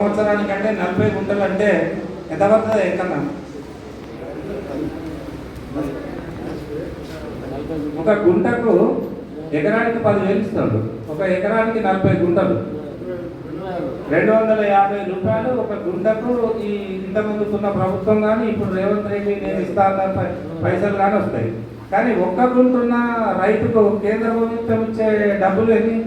సంవత్సరానికంటే నలభై గుంటలు అంటే ఎంత పడుతుంది ఎక్కడన్నా ఒక గుంటకు ఎకరానికి పదివేలు ఇస్తాడు. ఒక ఎకరానికి నలభై గుంటలు. రెండు వందల యాభై రూపాయలు ఒక గుంటకు ఈ ఇంతకుముందుకున్న ప్రభుత్వం కానీ ఇప్పుడు రేవంత్ రెడ్డి నేను ఇస్తా అన్న పైసలు కానీ వస్తాయి. కానీ ఒక్క గుంటున్న రైతుకు కేంద్ర ప్రభుత్వం ఇచ్చే డబ్బులు ఎన్ని?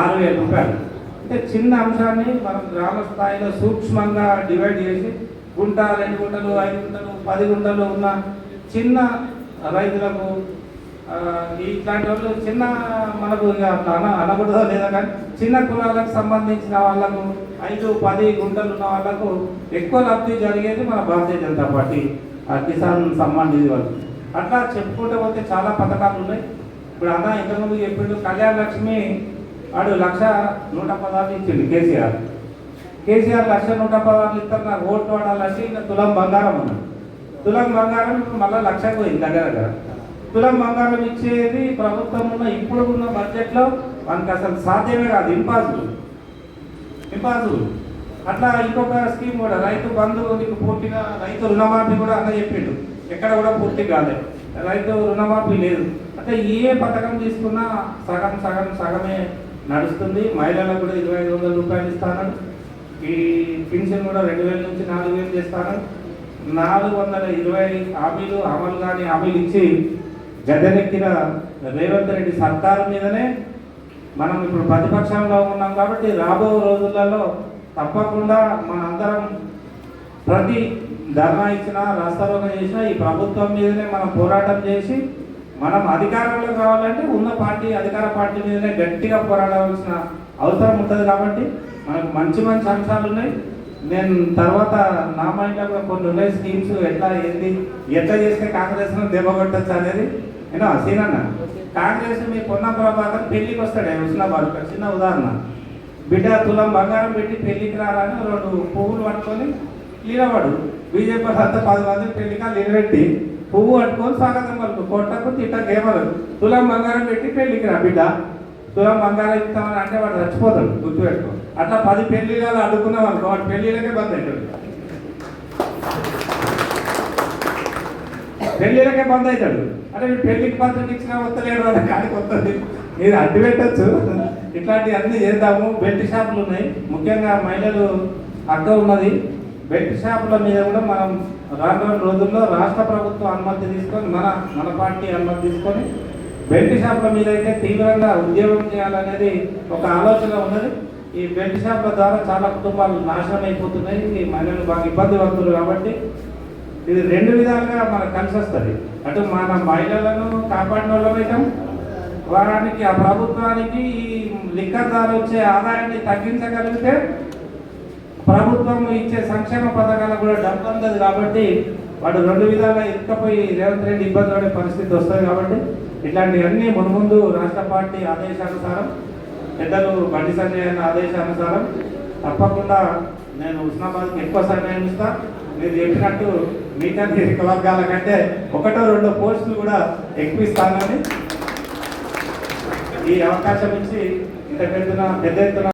ఆరు వేల రూపాయలు. అంటే చిన్న అంశాన్ని మనం గ్రామ స్థాయిలో సూక్ష్మంగా డివైడ్ చేసి గుంట రెండు గుంటలు ఐదు గుంటలు పది గుంటలు ఉన్న చిన్న రైతులకు ఇట్లాంటి వాళ్ళు చిన్న మనకు ఇక అన అనకూడదో లేదా కానీ చిన్న కులాలకు సంబంధించిన వాళ్ళకు ఐదు పది గుంటలు ఉన్న వాళ్ళకు ఎక్కువ లబ్ధి జరిగేది మన భారతీయ జనతా పార్టీ ఆ కిసాన్ సమ్మాన్ నిధి వాళ్ళు అట్లా చెప్పుకుంటూ పోతే చాలా పథకాలు ఉన్నాయి. ఇప్పుడు అన్న ఇంతకుముందు చెప్పిండు కళ్యాణ లక్ష్మి వాడు లక్ష నూట పదాలు ఇచ్చిండు కేసీఆర్. కేసీఆర్ లక్ష నూట పదాలు ఇస్తారు నాకు ఓట్లు వాడాలంటే ఇంకా తులం బంగారం అన్నాడు. తులం బంగారం మళ్ళీ లక్షకు పోయింది దగ్గర దగ్గర తులం బంగారం ఇచ్చేది ప్రభుత్వం ఉన్న ఇప్పుడు ఉన్న బడ్జెట్లో మనకి అసలు సాధ్యమే కాదు ఇంపాసిబుల్ ఇంపాసిబుల్ అట్లా ఇంకొక స్కీమ్ కూడా రైతు బంధు నీకు పూర్తిగా రైతు రుణమాఫీ కూడా అన్న చెప్పిండు. ఎక్కడ కూడా పూర్తి కాలేదు రైతు రుణమాఫీ లేదు. అంటే ఏ పథకం తీసుకున్నా సగం సగం సగమే నడుస్తుంది. మహిళలకు కూడా ఇరవై ఐదు వందల రూపాయలు ఇస్తాను. ఈ పెన్షన్ కూడా రెండు వేల నుంచి నాలుగు వేలు చేస్తాను. నాలుగు వందల ఇరవై హామీలు అమలు కానీ హామీలు ఇచ్చి గద్దెనెక్కిన రేవంత్ రెడ్డి సర్కారు మీదనే మనం ఇప్పుడు ప్రతిపక్షంలో ఉన్నాం కాబట్టి రాబో రోజులలో తప్పకుండా మనందరం ప్రతి ధర్నా ఇచ్చినా రాస్తారోకం చేసినా ఈ ప్రభుత్వం మీదనే మనం పోరాటం చేసి మనం అధికారంలో కావాలంటే ఉన్న పార్టీ అధికార పార్టీ మీదనే గట్టిగా పోరాడవలసిన అవసరం ఉంటుంది కాబట్టి మనకు మంచి మంచి అంశాలు ఉన్నాయి. నేను తర్వాత నా మైండ్లో కూడా కొన్ని ఉన్నాయి. స్కీమ్స్ ఎట్లా ఏంది ఎట్లా చేస్తే కాంగ్రెస్ దెబ్బగొట్టచ్చు అనేది. నేను సీనన్న? కాంగ్రెస్ మీ పొన్న ప్రభాకర్ పెళ్ళికి వస్తాడే హుస్నాబాద్ ఒక చిన్న ఉదాహరణ. బిడ్డ తులం బంగారం పెట్టి పెళ్ళికి రాలని రెండు పువ్వులు పట్టుకొని లీలవాడు బీజేపీ అంతా పది మంది పెళ్ళికా నిలబెట్టి పువ్వు పట్టుకొని స్వాగతం పలుకు. కొట్టకు తిట్టకు ఏమరు తులం బంగారం పెట్టి పెళ్ళికి రా బిడ్డ. తులం బంగారం ఇస్తామని అంటే వాడు చచ్చిపోతాడు గుర్తుపెట్టుకో. అట్లా పది పెళ్ళిళ్ళు అడుగుకున్నాం అనుకో వాడు పెళ్ళిళ్ళకే బంద్ అవుతాడు పెళ్ళిళ్ళకే బంద్ అవుతాడు అంటే మీరు పెళ్ళికి పత్రిక ఇచ్చినా వస్తలేడు వాళ్ళ కాడికి వస్తుంది మీరు అడ్డు పెట్టచ్చు. ఇట్లాంటివి అన్నీ చేద్దాము. బెల్ట్ షాపులు ఉన్నాయి. ముఖ్యంగా మహిళలు అక్క ఉన్నది బెడ్ షాపుల మీద కూడా మనం రానున్న రోజుల్లో రాష్ట్ర ప్రభుత్వం అనుమతి తీసుకొని మన మన పార్టీ అనుమతి తీసుకొని బెల్ట్ షాపుల మీద అయితే తీవ్రంగా ఉద్యోగం చేయాలనేది ఒక ఆలోచన ఉన్నది. ఈ బెల్ట్ షాపుల ద్వారా చాలా కుటుంబాలు నాశనం అయిపోతున్నాయి. ఈ మహిళలు బాగా ఇబ్బంది పడుతున్నారు కాబట్టి ఇది రెండు విధాలుగా మనకు కలిసి వస్తుంది అటు మన మహిళలను కాపాడిన వాళ్ళమైతాం వారానికి ఆ ప్రభుత్వానికి ఈ లిక్కర్ ద్వారా వచ్చే ఆదాయాన్ని తగ్గించగలిగితే ప్రభుత్వం ఇచ్చే సంక్షేమ పథకాలకు కూడా డబ్బు అందదు కాబట్టి వాడు రెండు విధాలుగా ఇరుక్కపోయి రేవంత్ రెడ్డి ఇబ్బంది పడే పరిస్థితి వస్తుంది కాబట్టి ఇట్లాంటివన్నీ మున్ముందు రాష్ట్ర పార్టీ ఆదేశానుసారం పెద్దలు బండి సంజయ్ అన్న ఆదేశానుసారం తప్పకుండా నేను ఉస్మాబాద్కి ఎక్కువ సమయం ఇస్తా. మీరు చెప్పినట్టు మిగతా నియోజకవర్గాల కంటే ఒకటో రెండో పోస్టులు కూడా ఎక్కువ ఇస్తానని ఈ అవకాశం ఇచ్చి ఇంత పెద్ద పెద్ద ఎత్తున